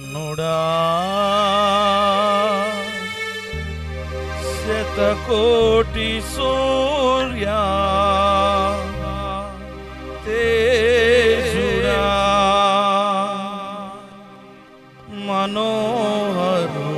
NUDA శతకోటి సూర్యా. తేజుడా. మనోహరు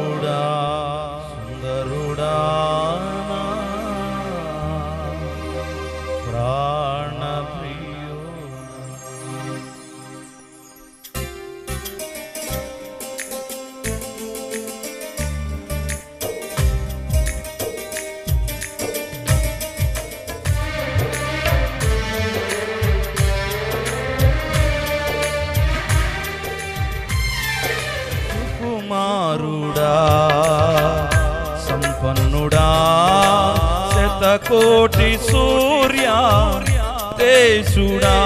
సంపన్నుడా శతకోటి సూర్య దేశుడా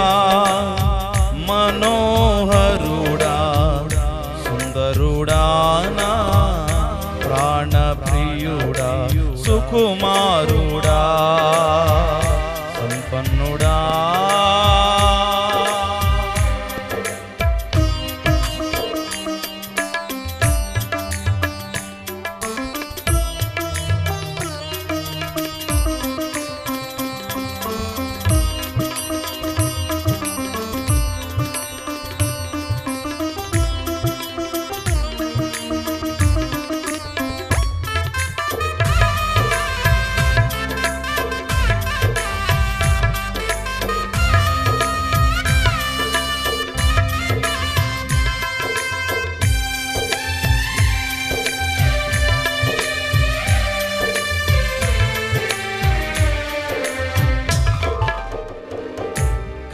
మనోహరుడా. సుందరుడా నా ప్రాణప్రియుడా. సుకుమారుడా.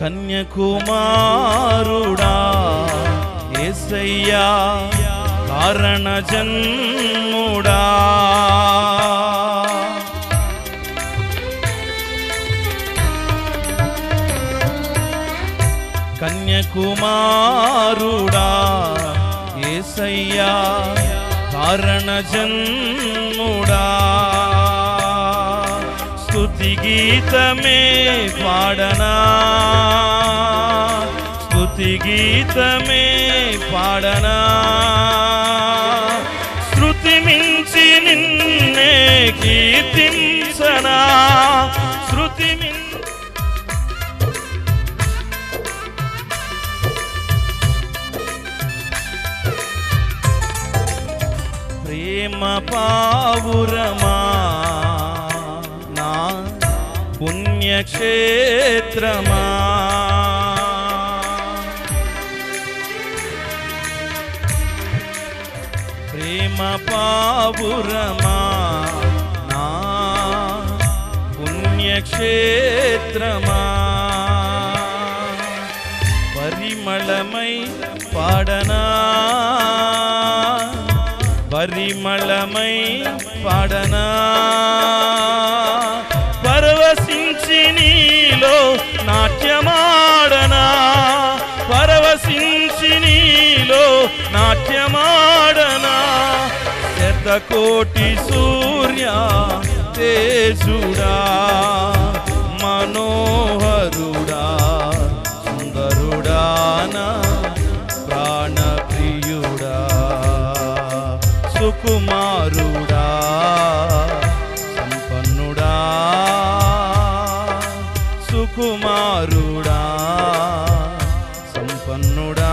కన్యకుమారుడా ఏసయ్యా కారణ జన్ముడా కన్యకుమారుడా ఏసయ్యా కారణ జన్ముడా స్తుతి గీతమే పాడనా? స్తుతి గీతమే పాడనా? శృతి మించి నిన్నే కీర్తించనా? శృతి ప్రేమ పావురమా? పుణ్యక్షేత్రమా ప్రేమ పావురమా నా పుణ్యక్షేత్రమా పరిమళమై పాడనా పరిమళమై కోటి సూర్య తేజుడా మనోహరుడా సుందరుడానా ప్రాణప్రియుడా సుకుమారుడా సంపన్నుడా సుకుమారుడా సంపన్నుడా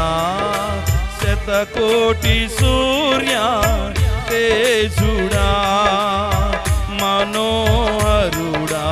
శతకోటి సూర్య తేజుడా మనోహరుడా.